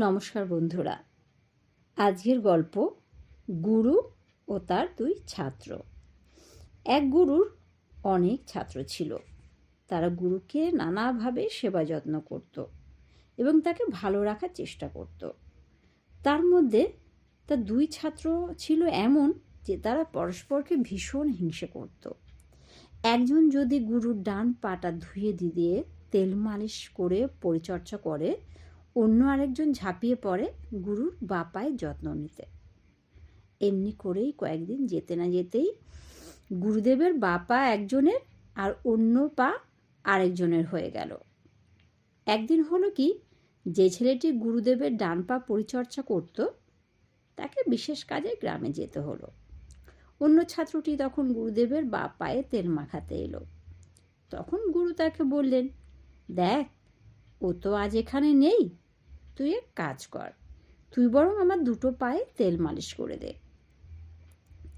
নমস্কার বন্ধুরা। আজকের গল্প গুরু ও তার দুই ছাত্র। এক গুরুর অনেক ছাত্র ছিল। তারা গুরুকে নানাভাবে সেবা যত্ন করত এবং তাকে ভালো রাখার চেষ্টা করত। তার মধ্যে তার দুই ছাত্র ছিল এমন যে তারা পরস্পরকে ভীষণ হিংসে করত। একজন যদি গুরুর ডান পাটা ধুয়ে দিয়ে তেল মালিশ করে পরিচর্যা করে অন্য আরেকজন ঝাঁপিয়ে পড়ে গুরুর বা পায়ের যত্ন নিতে। এমনি করেই কয়েকদিন যেতে না যেতেই গুরুদেবের বা পা একজনের আর অন্য পা আরেকজনের হয়ে গেল। একদিন হলো কি, যে ছেলেটি গুরুদেবের ডান পা পরিচর্যা করত, তাকে বিশেষ কাজে গ্রামে যেতে হলো। অন্য ছাত্রটি তখন গুরুদেবের বা পায়ে তেল মাখাতে এলো। তখন গুরু তাকে বললেন, দেখ, ও তো আজ এখানে নেই তুই এক কাজ কর। তুই বরং আমার দুটো পায়ে তেল মালিশ করে দে।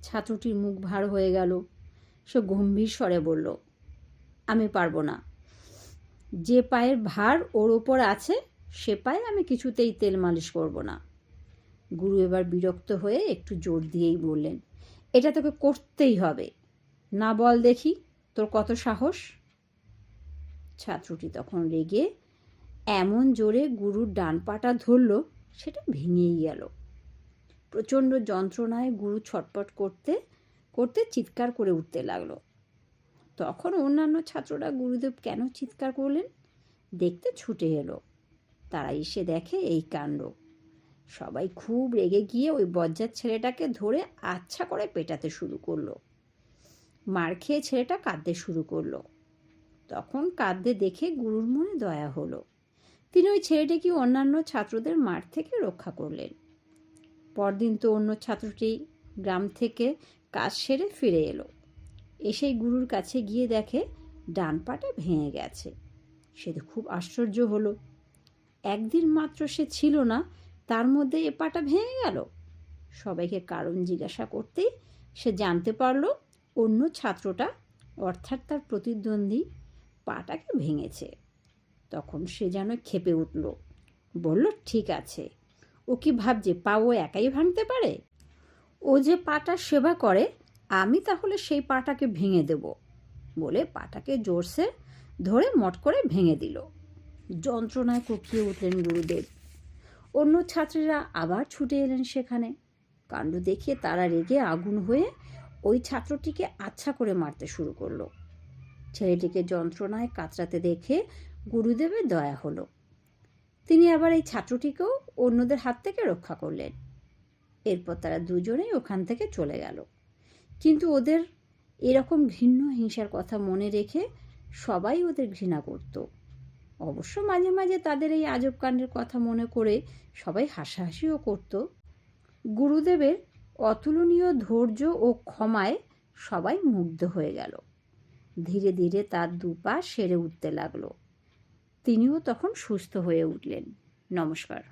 ছাত্রটির মুখ ভার হয়ে গেল। সে গম্ভীর স্বরে বলল, আমি পারব না। যে পায়ের ভার ওর ওপর আছে, সে পায়ে আমি কিছুতেই তেল মালিশ করব না। গুরু এবার বিরক্ত হয়ে একটু জোর দিয়েই বললেন, এটা তোকে করতেই হবে। না বল দেখি, তোর কত সাহস? ছাত্রটি তখন রেগে এমন জোরে গুরুর ডান পাটা ধরল, সেটা ভেঙেই গেল। প্রচণ্ড যন্ত্রণায় গুরু ছটপট করতে করতে চিৎকার করে উঠতে লাগল। তখন অন্যান্য ছাত্ররা গুরুদেব কেন চিৎকার করলেন? দেখতে ছুটে এলো। তারা এসে দেখে এই কাণ্ড। সবাই খুব রেগে গিয়ে ওই বজ্জার ছেলেটাকে ধরে আচ্ছা করে পেটাতে শুরু করল। মার খেয়ে ছেলেটা কাঁদতে শুরু করল। তখন কাঁদতে দেখে গুরুর মনে দয়া হলো। তিনি ওই ছেলেটিকে অন্যান্য ছাত্রদের মাঠ থেকে রক্ষা করলেন? পরদিন তো অন্য ছাত্রটি গ্রাম থেকে কাজ সেরে ফিরে এলো। এসেই গুরুর কাছে গিয়ে দেখে ডান পাটা ভেঙে গেছে। সে তো খুব আশ্চর্য হলো। একদিন মাত্র সে ছিল না, তার মধ্যে এ পাটা ভেঙে গেল। সবাইকে কারণ জিজ্ঞাসা করতেই সে জানতে পারল, অন্য ছাত্রটা অর্থাৎ তার প্রতিদ্বন্দ্বী পাটাকে ভেঙেছে। তখন সে যেন খেপে উঠল। বলল, ঠিক আছে। ও কি ভাবছে পা ও একাই ভাঙতে পারে? ও যে পাটার সেবা করে, আমি তাহলে সেই পাটাকে ভেঙে দেব। বলে পাটাকে জোরসে ধরে মট করে ভেঙে দিল। যন্ত্রণায় কুকিয়ে উঠলেন গুরুদেব। অন্য ছাত্রীরা আবার ছুটে এলেন সেখানে। কাণ্ড দেখে তারা রেগে আগুন হয়ে ওই ছাত্রটিকে আচ্ছা করে মারতে শুরু করল। ছেলেটিকে যন্ত্রণায় কাতরাতে দেখে গুরুদেবের দয়া হলো। তিনি আবার এই ছাত্রটিকেও অন্যদের হাত থেকে রক্ষা করলেন। এরপর তারা দুজনেই ওখান থেকে চলে গেল। কিন্তু ওদের এরকম ঘৃণ্য হিংসার কথা মনে রেখে সবাই ওদের ঘৃণা করত। অবশ্য মাঝে মাঝে তাদের এই আজব কাণ্ডের কথা মনে করে সবাই হাসাহাসিও করত। গুরুদেবের অতুলনীয় ধৈর্য ও ক্ষমায় সবাই মুগ্ধ হয়ে গেল। ধীরে ধীরে তার দুপা সেরে উঠতে লাগল। তিনিও তখন সুস্থ হয়ে উঠলেন। নমস্কার।